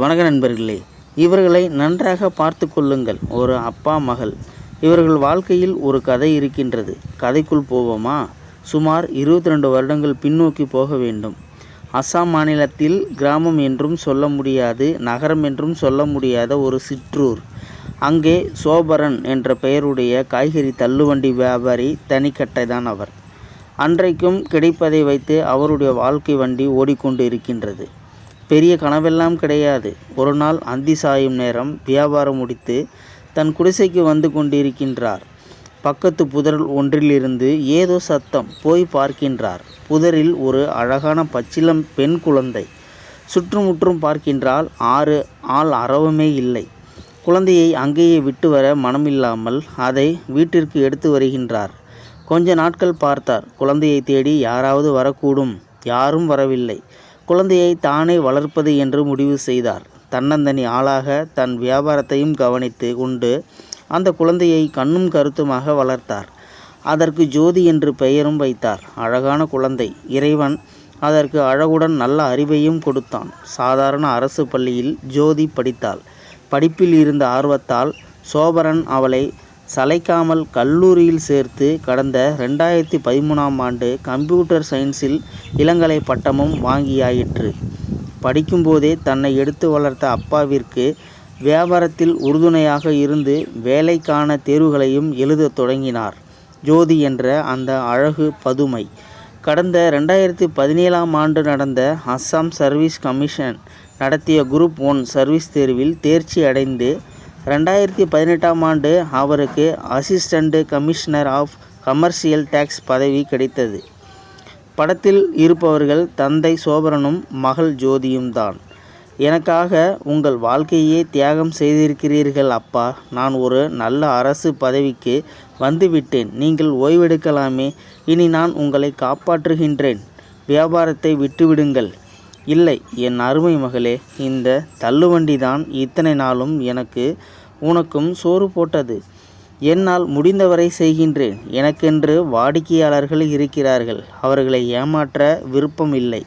வணக்க நண்பர்களே இவர்களை நன்றாக பார்த்து கொள்ளுங்கள். ஒரு அப்பா மகள். இவர்கள் வாழ்க்கையில் ஒரு கதை இருக்கின்றது. கதைக்குள் போவோமா? சுமார் இருபத்தி ரெண்டு வருடங்கள் பின்னோக்கி போக வேண்டும். அஸ்ஸாம் மாநிலத்தில் கிராமம் என்றும் சொல்ல முடியாது நகரம் என்றும் சொல்ல முடியாத ஒரு சிற்றூர். அங்கே சோபரன் என்ற பெயருடைய காய்கறி தள்ளுவண்டி வியாபாரி தனிக்கட்டை தான் அவர். அன்றைக்கும் கிடைப்பதை வைத்து அவருடைய வாழ்க்கை வண்டி ஓடிக்கொண்டு இருக்கின்றது பெரிய கனவெல்லாம் கிடையாது. ஒரு நாள் அந்தி சாயும் நேரம் வியாபாரம் முடித்து தன் குடிசைக்கு வந்து கொண்டிருக்கின்றார். பக்கத்து புதர் ஒன்றிலிருந்து ஏதோ சத்தம் போய் பார்க்கின்றார். புதரில் ஒரு அழகான பச்சிலம் பெண் குழந்தை. சுற்றுமுற்றும் பார்க்கின்றால் ஆறு ஆள் அறவுமே இல்லை. குழந்தையை அங்கேயே விட்டு வர மனமில்லாமல் அதை வீட்டிற்கு எடுத்து வருகின்றார். கொஞ்ச நாட்கள் பார்த்தார். குழந்தையை தேடி யாராவது வரக்கூடும். யாரும் வரவில்லை. குழந்தையை தானே வளர்ப்பது என்று முடிவு செய்தார். தன்னந்தனி ஆளாக தன் வியாபாரத்தையும் கவனித்து கொண்டு அந்த குழந்தையை கண்ணும் கருத்துமாக வளர்த்தார். அதற்கு ஜோதி என்று பெயரும் வைத்தார். அழகான குழந்தை. இறைவன் அதற்கு அழகுடன் நல்ல அறிவையும் கொடுத்தான். சாதாரண அரசு பள்ளியில் ஜோதி படித்தாள். படிப்பில் இருந்த ஆர்வத்தால் சோபரன் அவளை சளைக்காமல் கல்லூரியில் சேர்த்து கடந்த ரெண்டாயிரத்தி பதிமூணாம் ஆண்டு கம்ப்யூட்டர் சயின்ஸில் இளங்கலை பட்டமும் வாங்கியாயிற்று. படிக்கும்போதே தன்னை எடுத்து வளர்த்த அப்பாவிற்கு வியாபாரத்தில் உறுதுணையாக இருந்து வேலைக்கான தேர்வுகளையும் எழுதத் தொடங்கினார். ஜோதி என்ற அந்த அழகு பதுமை. கடந்த ரெண்டாயிரத்தி பதினேழாம் ஆண்டு நடந்த அஸ்ஸாம் சர்வீஸ் கமிஷன் நடத்திய குரூப் ஒன் சர்வீஸ் தேர்வில் தேர்ச்சி அடைந்து ரெண்டாயிரத்தி பதினெட்டாம் ஆண்டு அவருக்கு assistant commissioner of commercial tax பதவி கிடைத்தது. படத்தில் இருப்பவர்கள் தந்தை சோபரனும் மகள் ஜோதியும் தான். எனக்காக உங்கள் வாழ்க்கையே தியாகம் செய்திருக்கிறீர்கள் அப்பா. நான் ஒரு நல்ல அரசு பதவிக்கு வந்துவிட்டேன். நீங்கள் ஓய்வெடுக்கலாமே. இனி நான் உங்களை காப்பாற்றுகின்றேன். வியாபாரத்தை விட்டுவிடுங்கள். இல்லை என் அருமை மகளே இந்த தள்ளுவண்டி தான் இத்தனை நாளும் எனக்கு உனக்கும் சோறு போட்டது. என்னால் முடிந்தவரை செய்கின்றேன். எனக்கென்று வாடிக்கையாளர்கள் இருக்கிறார்கள். அவர்களை ஏமாற்ற விருப்பம் இல்லை.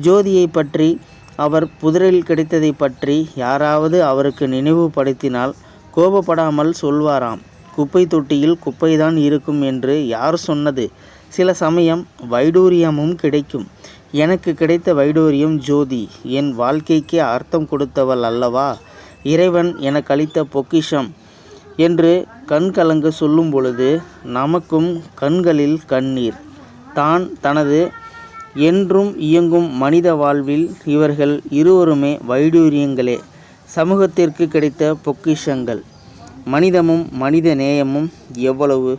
ஜோதியை பற்றி அவர் புதரில் கிடைத்ததை பற்றி யாராவது அவருக்கு நினைவுபடுத்தினால் கோபப்படாமல் சொல்வாராம். குப்பை தொட்டியில் குப்பைதான் இருக்கும் என்று யார் சொன்னது? சில சமயம் வைடூரியமும் கிடைக்கும். எனக்கு கிடைத்த வைடூரியம் ஜோதி. என் வாழ்க்கைக்கு அர்த்தம் கொடுத்தவள் அல்லவா? இறைவன் எனக்கு அளித்த பொக்கிஷம் என்று கண் கலங்க சொல்லும் பொழுது நமக்கும் கண்களில் கண்ணீர். தான் தனது என்றும் இயங்கும் மனித வாழ்வில் இவர்கள் இருவருமே வைடூரியங்களே. சமூகத்திற்கு கிடைத்த பொக்கிஷங்கள். மனிதமும் மனித நேயமும் எவ்வளவு